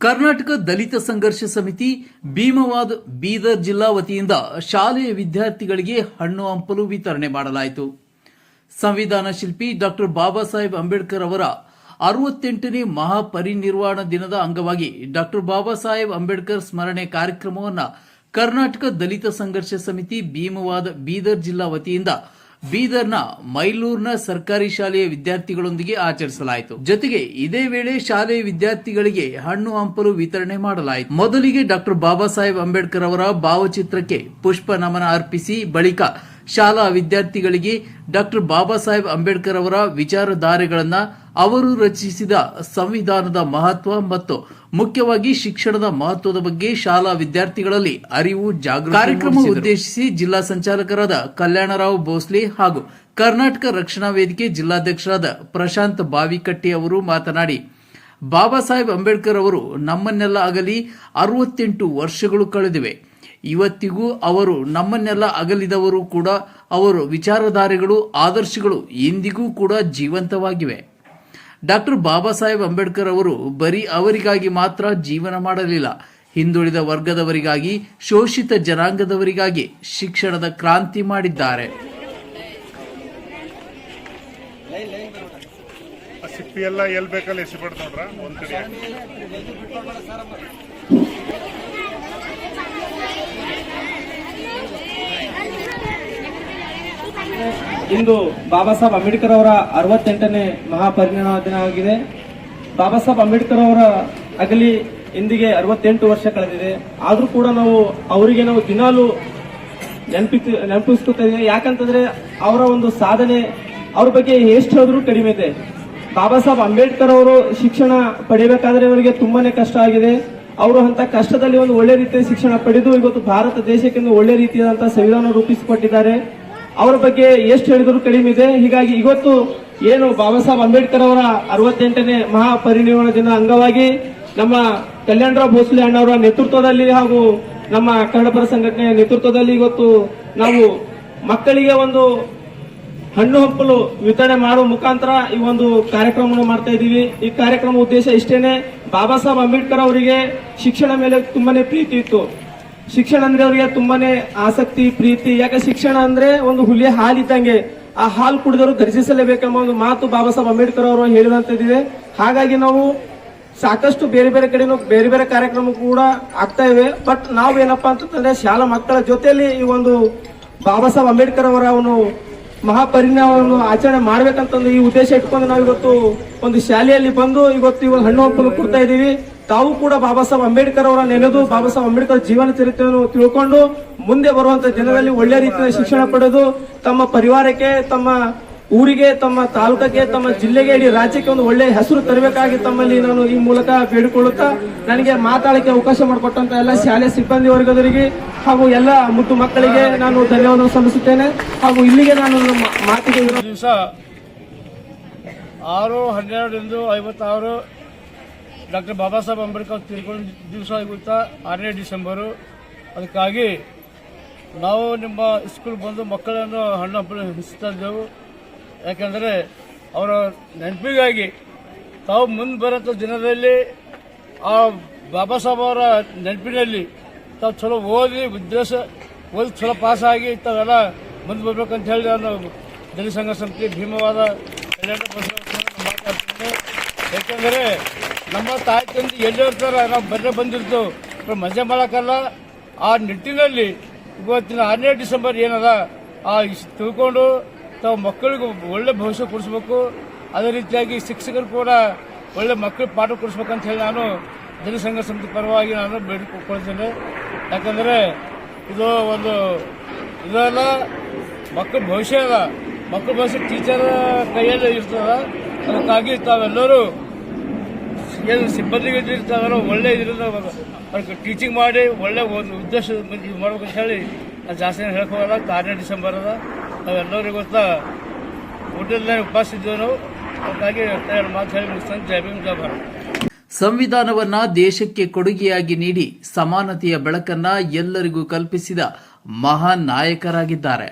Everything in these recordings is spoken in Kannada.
ಕರ್ನಾಟಕ ದಲಿತ ಸಂಘರ್ಷ ಸಮಿತಿ ಭೀಮವಾದ್ ಬೀದರ್ ಜಿಲ್ಲಾ ವತಿಯಿಂದ ಶಾಲೆಯ ವಿದ್ಯಾರ್ಥಿಗಳಿಗೆ ಹಣ್ಣು ಹಂಪಲು ವಿತರಣೆ ಮಾಡಲಾಯಿತು. ಸಂವಿಧಾನ ಶಿಲ್ಪಿ ಡಾಕ್ಟರ್ ಬಾಬಾ ಸಾಹೇಬ್ ಅಂಬೇಡ್ಕರ್ ಅವರ ಅರವತ್ತೆಂಟನೇ ಮಹಾಪರಿನಿರ್ವಾಣ ದಿನದ ಅಂಗವಾಗಿ ಡಾಕ್ಟರ್ ಬಾಬಾ ಸಾಹೇಬ್ ಅಂಬೇಡ್ಕರ್ ಸ್ಮರಣೆ ಕಾರ್ಯಕ್ರಮವನ್ನು ಕರ್ನಾಟಕ ದಲಿತ ಸಂಘರ್ಷ ಸಮಿತಿ ಭೀಮವಾದ ಬೀದರ್ ಜಿಲ್ಲಾ ವತಿಯಿಂದ ಬೀದರ್ನ ಮೈಲೂರ್ನ ಸರ್ಕಾರಿ ಶಾಲೆಯ ವಿದ್ಯಾರ್ಥಿಗಳೊಂದಿಗೆ ಆಚರಿಸಲಾಯಿತು. ಜೊತೆಗೆ ಇದೇ ವೇಳೆ ಶಾಲೆಯ ವಿದ್ಯಾರ್ಥಿಗಳಿಗೆ ಹಣ್ಣು ಹಂಪಲು ವಿತರಣೆ ಮಾಡಲಾಯಿತು. ಮೊದಲಿಗೆ ಡಾಕ್ಟರ್ ಬಾಬಾ ಸಾಹೇಬ್ ಅಂಬೇಡ್ಕರ್ ಅವರ ಭಾವಚಿತ್ರಕ್ಕೆ ಪುಷ್ಪ ನಮನ ಅರ್ಪಿಸಿ, ಬಳಿಕ ಶಾಲಾ ವಿದ್ಯಾರ್ಥಿಗಳಿಗೆ ಡಾಕ್ಟರ್ ಬಾಬಾ ಸಾಹೇಬ್ ಅಂಬೇಡ್ಕರ್ ಅವರ ವಿಚಾರಧಾರೆಗಳನ್ನು ಅವರು ರಚಿಸಿದ ಸಂವಿಧಾನದ ಮಹತ್ವ ಮತ್ತು ಮುಖ್ಯವಾಗಿ ಶಿಕ್ಷಣದ ಮಹತ್ವದ ಬಗ್ಗೆ ಶಾಲಾ ವಿದ್ಯಾರ್ಥಿಗಳಲ್ಲಿ ಅರಿವು ಜಾಗೃತಿ ಕಾರ್ಯಕ್ರಮ ಉದ್ದೇಶಿಸಿ ಜಿಲ್ಲಾ ಸಂಚಾಲಕರಾದ ಕಲ್ಯಾಣರಾವ್ ಭೋಸ್ಲೆ ಹಾಗೂ ಕರ್ನಾಟಕ ರಕ್ಷಣಾ ವೇದಿಕೆ ಜಿಲ್ಲಾಧ್ಯಕ್ಷರಾದ ಪ್ರಶಾಂತ್ ಬಾವಿಕಟ್ಟಿ ಅವರು ಮಾತನಾಡಿ ಬಾಬಾ ಸಾಹೇಬ್ ಅಂಬೇಡ್ಕರ್ ಅವರು ನಮ್ಮನ್ನೆಲ್ಲ ಅಗಲಿ ಅರವತ್ತೆಂಟು ವರ್ಷಗಳು ಕಳೆದಿವೆ. ಇವತ್ತಿಗೂ ಅವರು ನಮ್ಮನ್ನೆಲ್ಲ ಅಗಲಿದವರು ಕೂಡ ಅವರು ವಿಚಾರಧಾರೆಗಳು ಆದರ್ಶಗಳು ಇಂದಿಗೂ ಕೂಡ ಜೀವಂತವಾಗಿವೆ. ಡಾಕ್ಟರ್ ಬಾಬಾ ಸಾಹೇಬ್ ಅಂಬೇಡ್ಕರ್ ಅವರು ಬರೀ ಅವರಿಗಾಗಿ ಮಾತ್ರ ಜೀವನ ಮಾಡಲಿಲ್ಲ. ಹಿಂದುಳಿದ ವರ್ಗದವರಿಗಾಗಿ, ಶೋಷಿತ ಜನಾಂಗದವರಿಗಾಗಿ ಶಿಕ್ಷಣದ ಕ್ರಾಂತಿ ಮಾಡಿದ್ದಾರೆ. ಇಂದು ಬಾಬಾ ಸಾಹೇಬ್ ಅಂಬೇಡ್ಕರ್ ಅವರ ಅರವತ್ತೆಂಟನೇ ಮಹಾಪರಿಣಾಮ ದಿನ ಆಗಿದೆ. ಬಾಬಾ ಸಾಹೇಬ್ ಅಂಬೇಡ್ಕರ್ ಅವರ ಅಗಲಿ ಇಂದಿಗೆ ಅರವತ್ತೆಂಟು ವರ್ಷ ಕಳೆದಿದೆ. ಆದರೂ ಕೂಡ ನಾವು ಅವರಿಗೆ ನಾವು ದಿನಾಲು ನೆನಪಿ ನೆನಪಿಸ್ಕೊತಾ ಇದ್ದೀವಿ ಯಾಕಂತಂದ್ರೆ ಅವರ ಒಂದು ಸಾಧನೆ ಅವ್ರ ಬಗ್ಗೆ ಎಷ್ಟು ಹೇಳಿದ್ರು ಕಡಿಮೆ ಇದೆ. ಬಾಬಾ ಸಾಹೇಬ್ ಅಂಬೇಡ್ಕರ್ ಅವರು ಶಿಕ್ಷಣ ಪಡಿಬೇಕಾದ್ರೆ ಅವರಿಗೆ ತುಂಬಾನೇ ಕಷ್ಟ ಆಗಿದೆ. ಅವರು ಅಂತ ಕಷ್ಟದಲ್ಲಿ ಒಂದು ಒಳ್ಳೆ ರೀತಿಯ ಶಿಕ್ಷಣ ಪಡೆದು ಇವತ್ತು ಭಾರತ ದೇಶಕ್ಕೆ ಒಂದು ಒಳ್ಳೆ ರೀತಿಯಾದಂತಹ ಸಂವಿಧಾನ ರೂಪಿಸಿಕೊಟ್ಟಿದ್ದಾರೆ. ಅವರ ಬಗ್ಗೆ ಎಷ್ಟು ಹೇಳಿದರೂ ಕಡಿಮೆ ಇದೆ. ಹೀಗಾಗಿ ಇವತ್ತು ಏನು ಬಾಬಾ ಸಾಹೇಬ್ ಅಂಬೇಡ್ಕರ್ ಅವರ ಅರವತ್ತೆಂಟನೇ ಮಹಾಪರಿನಿರ್ವಾಣ ದಿನ ಅಂಗವಾಗಿ ನಮ್ಮ ಕಲ್ಯಾಣರಾವ್ ಭೋಸ್ಲೆ ಅಣ್ಣವರ ನೇತೃತ್ವದಲ್ಲಿ ಹಾಗೂ ನಮ್ಮ ಕನ್ನಡಪರ ಸಂಘಟನೆಯ ನೇತೃತ್ವದಲ್ಲಿ ಇವತ್ತು ನಾವು ಮಕ್ಕಳಿಗೆ ಒಂದು ಹಣ್ಣು ಹಂಪಲು ವಿತರಣೆ ಮಾಡುವ ಮುಖಾಂತರ ಈ ಒಂದು ಕಾರ್ಯಕ್ರಮವನ್ನು ಮಾಡ್ತಾ ಇದ್ದೀವಿ. ಈ ಕಾರ್ಯಕ್ರಮ ಉದ್ದೇಶ ಇಷ್ಟೇನೆ. ಬಾಬಾ ಸಾಹೇಬ್ ಅಂಬೇಡ್ಕರ್ ಅವರಿಗೆ ಶಿಕ್ಷಣ ಮೇಲೆ ತುಂಬಾನೇ ಪ್ರೀತಿ ಇತ್ತು. ಶಿಕ್ಷಣ ಅಂದ್ರೆ ಅವರಿಗೆ ತುಂಬಾನೇ ಆಸಕ್ತಿ, ಪ್ರೀತಿ. ಯಾಕೆ ಶಿಕ್ಷಣ ಅಂದ್ರೆ ಒಂದು ಹುಲಿಯ ಹಾಲಿದ್ದಂಗೆ ಆ ಹಾಲು ಕುಡಿದವರು ದರ್ಶಿಸಲೇಬೇಕೆಂಬ ಒಂದು ಮಾತು ಬಾಬಾ ಸಾಹೇಬ್ ಅಂಬೇಡ್ಕರ್ ಅವರು ಹೇಳಿದಂತಿದೆ ಹಾಗಾಗಿ ನಾವು ಸಾಕಷ್ಟು ಬೇರೆ ಬೇರೆ ಕಡೆ ಬೇರೆ ಬೇರೆ ಕಾರ್ಯಕ್ರಮ ಕೂಡ ಆಗ್ತಾ ಇವೆ. ಬಟ್ ನಾವೇನಪ್ಪಾ ಅಂತಂದ್ರೆ ಶಾಲಾ ಮಕ್ಕಳ ಜೊತೆಯಲ್ಲಿ ಈ ಒಂದು ಬಾಬಾ ಸಾಹೇಬ್ ಅಂಬೇಡ್ಕರ್ ಅವರ ಒಂದು ಮಹಾಪರಿಣಾಮವನ್ನು ಆಚರಣೆ ಮಾಡ್ಬೇಕಂತಂದು ಈ ಉದ್ದೇಶ ಇಟ್ಕೊಂಡು ನಾವು ಇವತ್ತು ಒಂದು ಶಾಲೆಯಲ್ಲಿ ಬಂದು ಇವತ್ತು ಇವಾಗ ಹಣ್ಣು ಹಂಪಲು ಕೊಡ್ತಾ ಇದ್ದೀವಿ. ತಾವು ಕೂಡ ಬಾಬಾ ಸಾಹೇಬ್ ಅಂಬೇಡ್ಕರ್ ಅವರ ನೆನೆದು ಬಾಬಾ ಸಾಹೇಬ್ ಅಂಬೇಡ್ಕರ್ ಜೀವನ ಚರಿತ್ರೆಯನ್ನು ತಿಳ್ಕೊಂಡು ಮುಂದೆ ಬರುವಂತ ಜನರಲ್ಲಿ ಒಳ್ಳೆ ರೀತಿಯ ಶಿಕ್ಷಣ ಪಡೆದು ತಮ್ಮ ಪರಿವಾರಕ್ಕೆ, ತಮ್ಮ ಊರಿಗೆ, ತಮ್ಮ ತಾಲೂಕಕ್ಕೆ, ತಮ್ಮ ಜಿಲ್ಲೆಗೆ, ಇಡೀ ರಾಜ್ಯಕ್ಕೆ ಒಂದು ಒಳ್ಳೆ ಹೆಸರು ತರಬೇಕಾಗಿ ತಮ್ಮಲ್ಲಿ ನಾನು ಈ ಮೂಲಕ ಬೇಡಿಕೊಳ್ಳುತ್ತಾ ನನಗೆ ಮಾತಾಡಕ್ಕೆ ಅವಕಾಶ ಮಾಡಿಕೊಟ್ಟಂತ ಎಲ್ಲ ಶಾಲೆ ಸಿಬ್ಬಂದಿ ವರ್ಗದವರಿಗೆ ಹಾಗೂ ಎಲ್ಲ ಮುದ್ದು ಮಕ್ಕಳಿಗೆ ನಾನು ಧನ್ಯವಾದ ಸಲ್ಲಿಸುತ್ತೇನೆ. ಹಾಗೂ ಇಲ್ಲಿಗೆ ನಾನು ಮಾತಿಗೆ ದಿವಸ ಆರು, ಹನ್ನೆರಡರಿಂದ ಐವತ್ತಾರು ಡಾಕ್ಟರ್ ಬಾಬಾ ಸಾಹೇಬ್ ಅಂಬೇಡ್ಕರ್ ತಿಳ್ಕೊಂಡು ದಿವಸ ಆಗುತ್ತಾ ಆರನೇ ಡಿಸೆಂಬರು. ಅದಕ್ಕಾಗಿ ನಾವು ನಿಮ್ಮ ಸ್ಕೂಲ್ ಬಂದು ಮಕ್ಕಳನ್ನು ಹಣ್ಣು ಹಂಪಲು ಹಿಡಿಸ್ತಾ ಇದ್ದೆವು. ಯಾಕೆಂದರೆ ಅವರ ನೆನಪಿಗಾಗಿ ತಾವು ಮುಂದೆ ಬರೋಂಥ ದಿನದಲ್ಲಿ ಆ ಬಾಬಾ ಸಾಹೇಬ್ ಅವರ ನೆನಪಿನಲ್ಲಿ ತಾವು ಚಲೋ ಓದಿ ಉದ್ದೇಶ ಓದಿ ಚಲೋ ಪಾಸಾಗಿ ತಾವೆಲ್ಲ ಮುಂದೆ ಬರಬೇಕಂತ ಹೇಳಿ ನಾನು ದಲಿತ ಸಂಘ ಸಮಿತಿ ಭೀಮವಾದ ಕಲ್ಯಾಣ ಯಾಕೆಂದರೆ ನಮ್ಮ ತಾಯಿ ತಂದೆ ಎಲ್ಲೋ ಥರ ನಾವು ಬರೇ ಬಂದಿರ್ತು ಮಜಾ ಮಾಡೋಕ್ಕಲ್ಲ. ಆ ನಿಟ್ಟಿನಲ್ಲಿ ಇವತ್ತಿನ ಹನ್ನೆರಡು ಡಿಸೆಂಬರ್ ಏನದ, ಆ ತಿಳ್ಕೊಂಡು ತಾವು ಮಕ್ಕಳಿಗೆ ಒಳ್ಳೆ ಭವಿಷ್ಯ ಕೊಡಿಸ್ಬೇಕು. ಅದೇ ರೀತಿಯಾಗಿ ಶಿಕ್ಷಕರು ಕೂಡ ಒಳ್ಳೆ ಮಕ್ಕಳಿಗೆ ಪಾಠ ಕೊಡಿಸ್ಬೇಕಂತ ಹೇಳಿ ನಾನು ಜನಸಂಘ ಸಮಿತಿ ಪರವಾಗಿ ನಾನು ಬೇಡಿಕೊಳ್ತೇನೆ ಯಾಕಂದರೆ ಇದು ಒಂದು ಇದೆಲ್ಲ, ಮಕ್ಕಳ ಭವಿಷ್ಯ ಅದ. ಮಕ್ಕಳ ಭವಿಷ್ಯ ಟೀಚರ್ ಕೈಯಲ್ಲಿ ಇರ್ತದ. ಅದಕ್ಕಾಗಿ ತಾವೆಲ್ಲರೂ ಏನು ಸಿಬ್ಬಂದಿಗೆ ಇರ್ತಾವಲ್ಲ ಒಳ್ಳೆ ಇದರಿಂದ ಅವ್ರಿಗೆ ಟೀಚಿಂಗ್ ಮಾಡಿ ಒಳ್ಳೆ ಒಂದು ಉದ್ದೇಶ ಇದು ಮಾಡ್ಬೇಕಂತ ಹೇಳಿ ನಾನು ಜಾಸ್ತಿ ಹೇಳ್ಕೋಲ್ಲ ಕಾರ್ಯ ಡಿಸೆಂಬರ್ ಅದ ನಾವೆಲ್ಲರಿಗೂ ಗೊತ್ತಾ, ಊಟದಲ್ಲೇ ಉಪವಾಸ ಇದ್ದೇವೆ ನಾವು ಅದಕ್ಕಾಗಿ ಮಾತು ಹೇಳಿ ಮುಗಿಸ್ತಾನೆ. ಜೈ ಭೀಮ್ ಸಂವಿಧಾನವನ್ನ ದೇಶಕ್ಕೆ ಕೊಡುಗೆಯಾಗಿ ನೀಡಿ ಸಮಾನತೆಯ ಬೆಳಕನ್ನ ಎಲ್ಲರಿಗೂ ಕಲ್ಪಿಸಿದ ಮಹಾನ್ ನಾಯಕರಾಗಿದ್ದಾರೆ.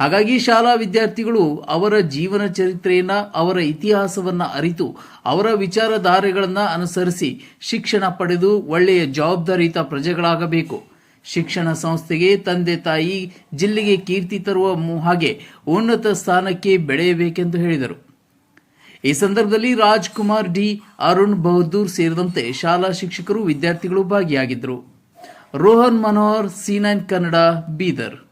ಹಾಗಾಗಿ ಶಾಲಾ ವಿದ್ಯಾರ್ಥಿಗಳು ಅವರ ಜೀವನ ಚರಿತ್ರೆಯನ್ನ, ಅವರ ಇತಿಹಾಸವನ್ನ ಅರಿತು, ಅವರ ವಿಚಾರಧಾರೆಗಳನ್ನ ಅನುಸರಿಸಿ ಶಿಕ್ಷಣ ಪಡೆದು ಒಳ್ಳೆಯ ಜವಾಬ್ದಾರಿಯುತ ಪ್ರಜೆಗಳಾಗಬೇಕು. ಶಿಕ್ಷಣ ಸಂಸ್ಥೆಗೆ ತಂದೆ ತಾಯಿ ಜಿಲ್ಲೆಗೆ ಕೀರ್ತಿ ತರುವ ಹಾಗೆ ಉನ್ನತ ಸ್ಥಾನಕ್ಕೆ ಬೆಳೆಯಬೇಕೆಂದು ಹೇಳಿದರು. ಈ ಸಂದರ್ಭದಲ್ಲಿ ರಾಜ್ಕುಮಾರ್ ಡಿ. ಅರುಣ್ ಬಹದ್ದೂರ್ ಸೇರಿದಂತೆ ಶಾಲಾ ಶಿಕ್ಷಕರು ವಿದ್ಯಾರ್ಥಿಗಳು ಭಾಗಿಯಾಗಿದ್ದರು. Rohan Manohar, C nine Kannada, Bidar.